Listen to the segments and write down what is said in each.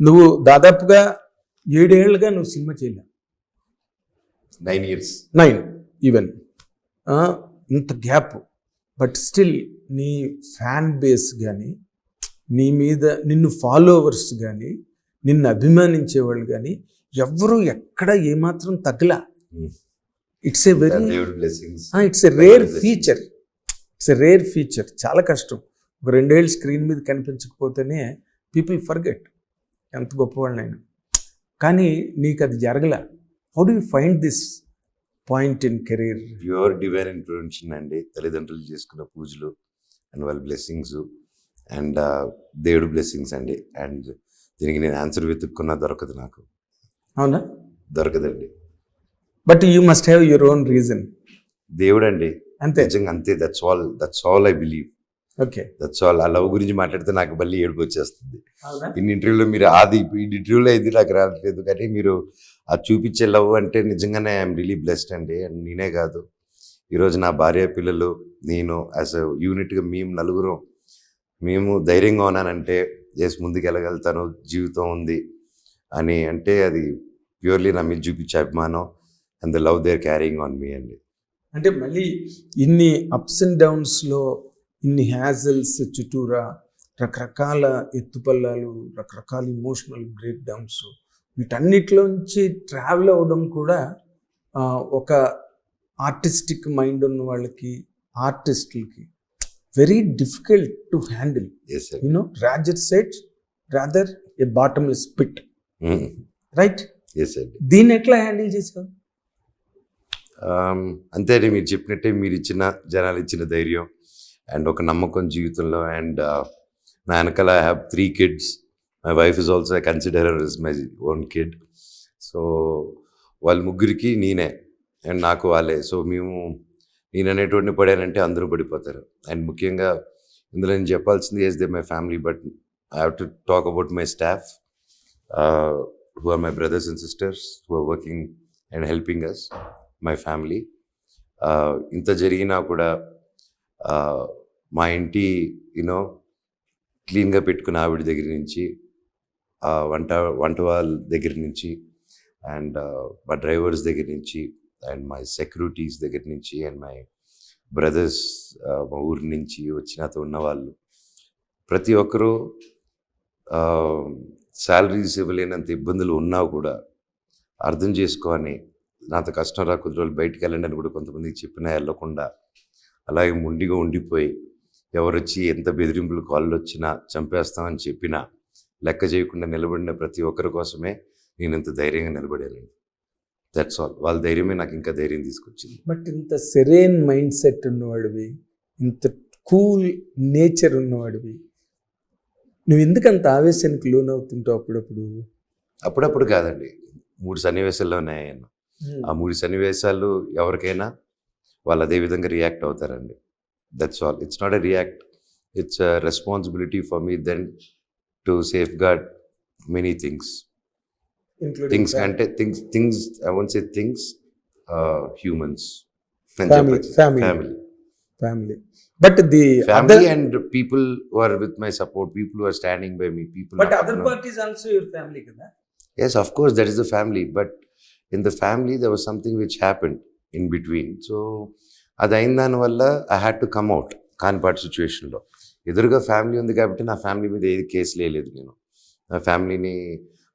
నువ్వు దాదాపుగా ఏడేళ్ళుగా నువ్వు సినిమా చేయలేవు నైన్ ఇయర్స్ నైన్ ఈవెన్ ఇంత గ్యాప్. బట్ స్టిల్ నీ ఫ్యాన్ బేస్ కానీ నీ మీద నిన్ను ఫాలోవర్స్ కానీ నిన్ను అభిమానించే వాళ్ళు కానీ ఎవ్వరూ ఎక్కడ ఏమాత్రం తగ్గలా. It's a very it's a rare feature it's a rare feature చాలా కష్టం. ఒక రెండేళ్ళు స్క్రీన్ మీద కనిపించకపోతేనే పీపుల్ ఫర్గెట్ ఎంత గొప్పవాళ్ళైనా కానీ నీకు అది జరగల. How do you find this point in career pure divine influence అండి తల్లిదండ్రులు చేసుకున్న పూజలు అండ్ వాళ్ళ బ్లెస్సింగ్స్ అండ్ దేవుడు బ్లెస్సింగ్స్ అండి. అండ్ దీనికి నేను ఆన్సర్ వెతుక్కున్నా దొరకదు నాకు. అవునా? దొరకదండి. But you must have your own reason దేవుడు అండి అంతే. నిజంగా అంతే that's all that's all I believe okay. That's all ఆ లవ్ గురించి మాట్లాడితే నాకు మళ్ళీ ఏడుపు వచ్చేస్తుంది. ఇన్ని ఇంటర్వ్యూలో మీరు అది ఈ ఇంటర్వ్యూలో ఇది నాకు రావట్లేదు. కానీ మీరు అది చూపించే లవ్ అంటే నిజంగానే ఐఎమ్ రియలీ బ్లెస్డ్ అండి. అండ్ నేనే కాదు. ఈరోజు నా భార్య పిల్లలు నేను యాజ్ అ యూనిట్గా మేము నలుగురు మేము ధైర్యంగా ఉన్నానంటే ఎస్ ముందుకు వెళ్ళగలుగుతాను. జీవితం ఉంది. అని అంటే అది ప్యూర్లీ నా మీద చూపించే అభిమానం and the love their caring on me అండి. అంటే మళ్ళీ ఇన్ని అప్స్ అండ్ డౌన్స్లో ఇన్ని హ్యాజల్స్ చుట్టూరా రకరకాల ఎత్తుపల్లాలు రకరకాల ఇమోషనల్ బ్రేక్ డౌన్స్ వీటన్నిటిలోంచి ట్రావెల్ అవ్వడం కూడా ఒక ఆర్టిస్టిక్ మైండ్ ఉన్న వాళ్ళకి ఆర్టిస్టులకి very difficult to handle you know rather set rather a bottomless pit right దీన్ని ఎట్లా హ్యాండిల్ చేసావు అంతే అండి మీరు చెప్పినట్టే మీరు ఇచ్చిన జనాలు ఇచ్చిన ధైర్యం. అండ్ ఒక నమ్మకం జీవితంలో అండ్ నా వెనకాల I have three kids. My wife is also I consider is my own kid so వాళ్ళ ముగ్గురికి నేనే అండ్ నాకు వాళ్ళే. సో మేము నేను అనేటువంటి పడానంటే అందరూ పడిపోతారు. అండ్ ముఖ్యంగా ఇందులో నేను చెప్పాల్సింది yes they my family but I have to talk about my staff who are my brothers and sisters who are working and helping us my family ఇంత జరిగినా కూడా మా ఇంటి యూనో క్లీన్గా పెట్టుకున్న ఆవిడ దగ్గర నుంచి ఆ వంట వంట వాళ్ళ దగ్గర నుంచి అండ్ మా డ్రైవర్స్ దగ్గర నుంచి అండ్ మై సెక్యూరిటీస్ దగ్గర నుంచి అండ్ మై బ్రదర్స్ మా ఊరి నుంచి వచ్చి నాతో ఉన్నవాళ్ళు ప్రతి ఒక్కరూ శాలరీస్ ఇవ్వలేనంత ఇబ్బందులు ఉన్నా కూడా అర్థం చేసుకొని నాతో కష్టం రా కొద్ది రోజులు బయటికి వెళ్ళండి అని కూడా కొంతమందికి చెప్పినా వెళ్ళకుండా అలాగే ముండిగా ఉండిపోయి ఎవరు వచ్చి ఎంత బెదిరింపులు కాళ్ళు వచ్చినా చంపేస్తామని చెప్పినా లెక్క చేయకుండా నిలబడిన ప్రతి ఒక్కరి కోసమే నేను ఇంత ధైర్యంగా నిలబడానండి. దట్స్ ఆల్ వాళ్ళ ధైర్యమే నాకు ఇంకా ధైర్యం తీసుకొచ్చింది. బట్ ఇంత సెరేన్ మైండ్ సెట్ ఉన్నవాడివి ఇంత కూల్ నేచర్ ఉన్నవాడివి నువ్వు ఎందుకు అంత ఆవేశానికి లోన్ అవుతుంటావు అప్పుడప్పుడు? అప్పుడప్పుడు కాదండి. మూడు సన్నివేశాల్లో ఉన్నాయన్న ఆ మూడు సన్నివేశాలు ఎవరికైనా వాళ్ళు అదే విధంగా రియాక్ట్ అవుతారండి. That's all it's not a react it's responsibility for me then to safeguard many things things అంటే things things I won't say things humans. Family family but the family and people who are with my support people who are standing by me people but other parties also your family కదా? Yes, of course, that is the family. But in the family, there was something which happened. In between so అది అయిన దానివల్ల I had to come out కాన్పాట్ సిచ్యువేషన్లో ఎదురుగా family ఉంది కాబట్టి నా family మీద ఏది కేసు లేదు నేను. నా ఫ్యామిలీని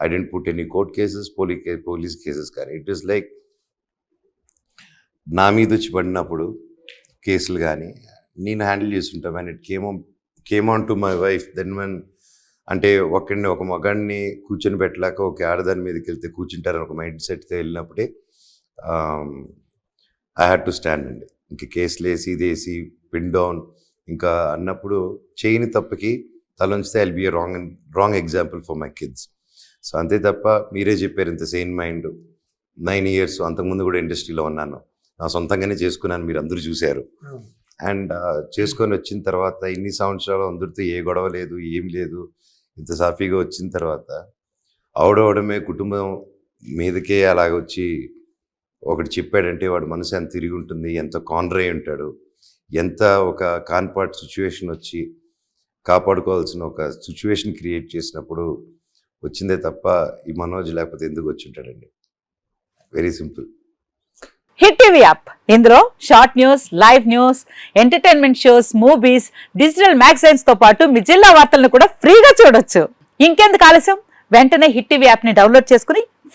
I didn't put any court cases పోలీ పోలీస్ కేసెస్ కానీ. ఇట్ ఈస్ లైక్ నా మీద వచ్చి పడినప్పుడు కేసులు కానీ నేను హ్యాండిల్ చేస్తుంటా. And it came came on to my wife then one అంటే ఒకడిని ఒక మగాడిని కూర్చొని పెట్టలేక ఒక ఆడదాని మీదకి వెళ్తే కూర్చుంటారని ఒక మైండ్ సెట్తో వెళ్ళినప్పుడే ఐ హ్యాడ్ టు స్టాండ్ అండి ఇంకా కేసులు వేసి ఇది వేసి పిన్ డౌన్ ఇంకా అన్నప్పుడు చేయని తప్పకి తలంచితే I'll be wrong wrong example for my kids so అంతే తప్ప మీరే చెప్పారు ఇంత సేమ్ మైండ్ నైన్ ఇయర్స్ అంతకుముందు కూడా ఇండస్ట్రీలో ఉన్నాను. నా సొంతంగానే చేసుకున్నాను మీరు అందరూ చూశారు. అండ్ చేసుకొని వచ్చిన తర్వాత ఇన్ని సంవత్సరాలు అందరితో ఏ గొడవ లేదు ఏం లేదు. ఇంత సాఫీగా వచ్చిన తర్వాత అవడవడమే కుటుంబం మీదకే అలాగ వచ్చి ఒకటి చెప్పాడంటే వాడు మనసు ఎంత తిరిగి ఉంటుంది ఎంత కాన్రై ఉంటాడు ఎంత ఒక కాన్పాట్ సిచ్యువేషన్ వచ్చి కాపాడుకోవాల్సిన ఒక సిచ్యువేషన్ క్రియేట్ చేసినప్పుడు వచ్చిందే తప్ప ఈ మనోజ్ లేకపోతే ఎందుకు వచ్చి ఉంటాడండి? Very simple. Hit TV app. ఇందులో short news live news entertainment shows movies digital మ్యాగజైన్స్తో పాటు మీ జిల్లా వార్తలను కూడా ఫ్రీగా చూడొచ్చు. ఇంకెందుకు ఆలస్యం? వెంటనే హిట్ టీవీ యాప్ని డౌన్లోడ్ చేసుకుని